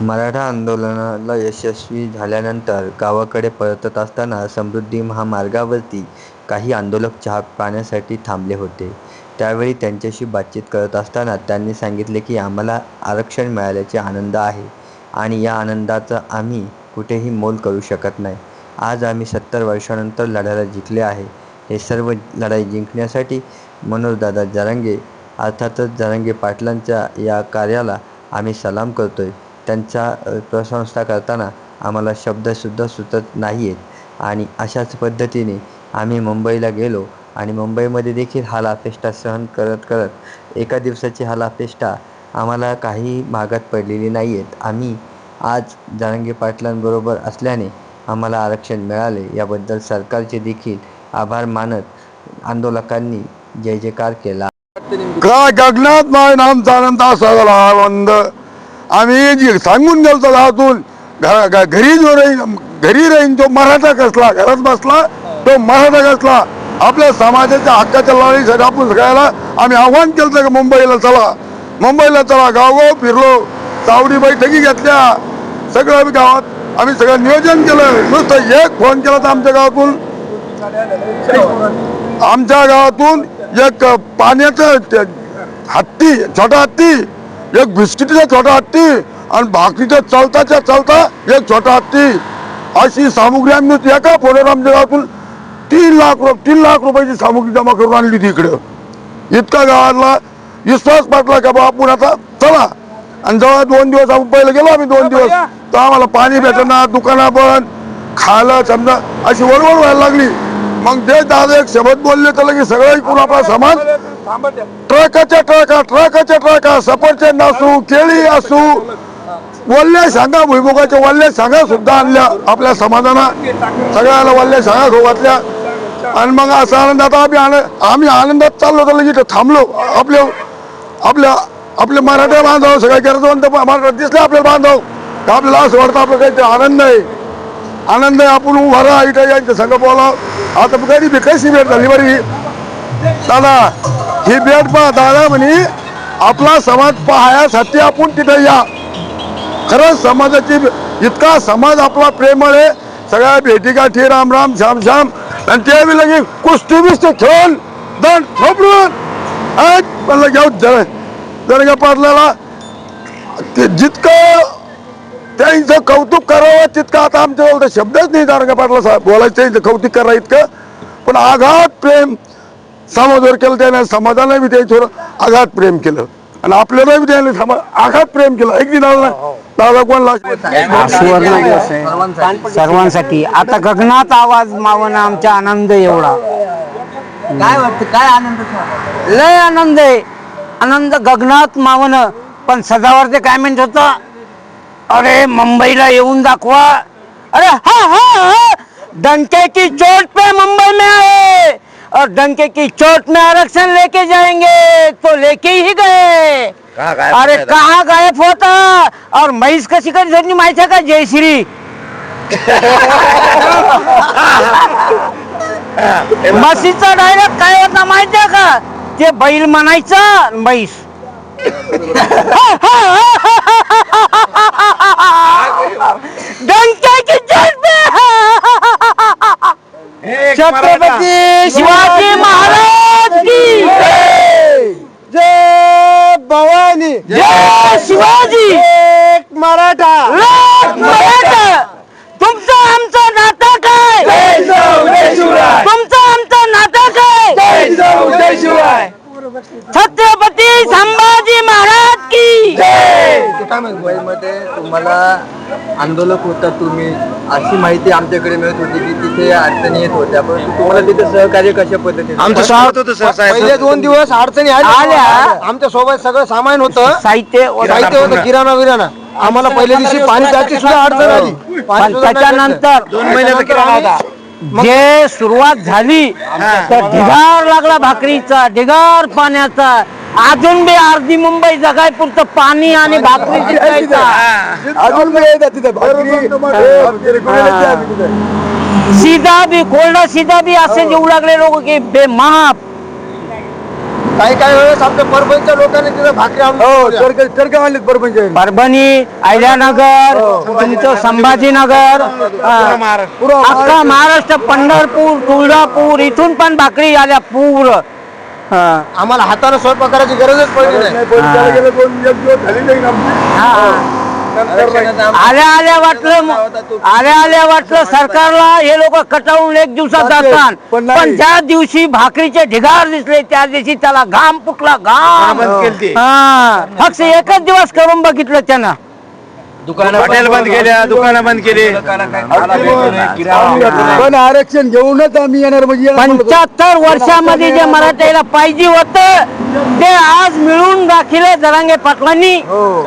मराठा आंदोलनाला यशस्वी झाल्यानंतर गावाकडे परतत असताना समृद्धी महामार्गावरती काही आंदोलक चहा पाण्यासाठी थांबले होते. त्यावेळी त्यांच्याशी बातचीत करत असताना त्यांनी सांगितले की आम्हाला आरक्षण मिळाल्याचे आनंद आहे आणि या आनंदाचं आम्ही कुठेही मोल करू शकत नाही. आज आम्ही सत्तर वर्षांनंतर लढायला जिंकले आहे. हे सर्व लढाई जिंकण्यासाठी मनोजदादा जरांगे अर्थातच जरांगे पाटलांच्या या कार्याला आम्ही सलाम करतोय. त्यांच्या प्रशंसा करताना आम्हाला शब्दसुद्धा सुचत नाही आहेत आणि अशाच पद्धतीने आम्ही मुंबईला गेलो आणि मुंबईमध्ये देखील हालापेष्टा सहन करत करत एका दिवसाची हालापेष्टा आम्हाला काही भागात पडलेली नाही आहेत आम्ही आज जरांगे पाटलांबरोबर असल्याने आम्हाला आरक्षण मिळाले. याबद्दल सरकारचे देखील आभार मानत आंदोलकांनी जय जयकार केला. का गगनात माय नाम अनंत सगळा आनंद आम्ही जी सांगून गेलो गावातून घ- घरी जो राहीन घरी राहीन तो मराठा कसला घरात बसला तो मराठा कसला आपल्या समाजाच्या हक्काच्या लढाईसाठी आपण सगळ्याला आम्ही आव्हान केलं का मुंबईला चला. मुंबईला चला गावगाव फिरलो चावडी बैठकी घेतल्या सगळं आम्ही गावात आम्ही सगळं नियोजन केलं नुसतं एक फोन केला तर आमच्या गावातून. आमच्या गावातून एक पाण्याचं हत्ती छोटा हत्ती एक बिस्किटीचा छोटा हत्ती आणि भाकरीच्या चलताच्या चलता एक छोटा हत्ती. अशी सामुग्री आम्ही एका गावातून तीन लाख रु- तीन लाख रुपयाची सामुग्री जमा करून आणली होती इकडं. इतका गावातला विश्वास पाटला का बा आपण आता चला. आणि जेव्हा दोन दिवस आपण पहिले गेलो आम्ही दोन दिवस. तर आम्हाला पाणी भेटणार दुकानं बंद खायला समजा अशी वळवळ व्हायला लागली. मग ते दादा एक शब्द बोलले तर लगेच सगळं ऐकून आपला समाज ट्रकाच्या ट्रका ट्रकाच्या ट्रका सफरचंद असू केळी असू वल्ल्या सांगा भुईमुगाच्या वल्ल्या सांगा सुद्धा आणल्या आपल्या समाजानं सगळ्याला वल्ल्या सांगा खाऊ घातल्या आणि मग असा आनंद आता आम्ही आनंद आम्ही आनंदात चाललो तर लगेच इथं थांबलो. आपल्या आपल्या आपले मराठा बांधव सगळे गरजवंत मराठा दिसले आपले बांधव. का आपल्याला असं वाटतं आपलं काही आनंद आहे. आनंद आहे आपण उभा राहा इथं यांच्या संघ बोला आता कधी बी कशी भेट झाली बरी? दादा ही भेट पहा दादा म्हणे आपला समाज पाहायसाठी आपण तिथे या. खरंच समाजाची इतका समाज आपला प्रेमळ आहे सगळ्या भेटी गाठी राम राम श्याम श्याम आणि ते बी लगे कुस्ती बिस्ती खेळून दण ठोपळून आज म्हणलं घेऊ जर जर पाटलाला ते जितकं त्यांचं कौतुक करावं तितकं आता आमच्या शब्दच नाही दारंगा पाटला साहेब बोलायचं कौतुक करा इतकं. पण आघात प्रेम समाजावर केलं त्याने समाजाला बी ते थोडं आघात प्रेम केलं. आणि आपल्याला बी त्याने समा आघात प्रेम केलं. एक दिन दादा दादा दिवस आहे सर्वांसाठी. आता गगनात आवाज मावणं आमचा आनंद एवढा. काय वाटतं? काय आनंद लय आनंद आहे. आनंद गगनात मावणं. पण सदावर ते काय म्हणत होतं अरे मुंबईला येऊन दाखवा. अरे हा हा हा. डंके की चोट पे मुंबई में आए और डंके की चोट में आरक्षण लेके जाएंगे तो लेके ही गए अरे कहाँ गायब होता और म्हैस कशी कधी धरली माहिती आहे का जयश्री म्हशीचा डायरेक्ट काय होता माहिती आहे का ते बैल म्हणायचं म्हैस डंक्याची चोट पे छत्रपती शिवाजी महाराज की जय! भवानी! जय शिवाजी! एक मराठा! मराठा! तुमचं आमचं नातं काय? तुमचं आमचं नातं काय? छत्रपती संभाजी महाराज की काय मुंबईमध्ये तुम्हाला आंदोलक होता तुम्ही? अशी माहिती आमच्याकडे मिळत होती की तिथे अडचणी येत होत्या. परंतु तुम्हाला तिथे सहकार्य कशा पद्धतीने आमचं स्वागत होतं सर. साहेब पहिले दोन दिवस अडचणी आल्या. आमच्यासोबत सगळं सामान होतं. साहित्य साहित्य होतं किराणा विराणा. आम्हाला पहिल्या दिवशी पाणी प्यायची सुद्धा अडचण आली. पाणी पण सुद्धा त्याच्यानंतर दोन महिन्याचा किराणा होता. जे सुरुवात झाली तर ढिगार लागला भाकरीचा ढिगार पाण्याचा. अजून बी अर्धी मुंबई जगायपुरतं पाणी आणि भाकरी अजून बी येतात तिथे. भाकरी, सीधा भी कोरडा सीधा भी असे जेऊ लागले लोक की बेमाप. काही काही वेळेस आपल्या परभणीच्या लोकांनी तिथे भाकरी आणून हो ठेवल्या. म्हणले परपंच परभणी अहिल्यानगर तुमचं संभाजीनगर हा. पुरा अख्खा महाराष्ट्र. पंढरपूर तुळजापूर इथून पण भाकरी आल्या पूर. हा. आम्हाला हाताने स्वयंपाक करायची गरजच पडली नाही. हा. आल्या आल्या वाटलं आल्या आल्या वाटलं सरकारला हे लोक कटाळून एक दिवसात जातात. पण ज्या दिवशी भाकरीचे ढिगार दिसले त्या दिवशी त्याला घाम फुटला घाम. हा. फक्त एकच दिवस करून बघितलं त्यानं. हॉटेल बंद केल्या दुकानं बंद केली. पण आरक्षण घेऊनच आम्ही येणार म्हणजे. पंच्याहत्तर वर्षामध्ये जे मराठ्याला पाहिजे होतं ते आज मिळून दाखिले जरांगे पाटलांनी. हो.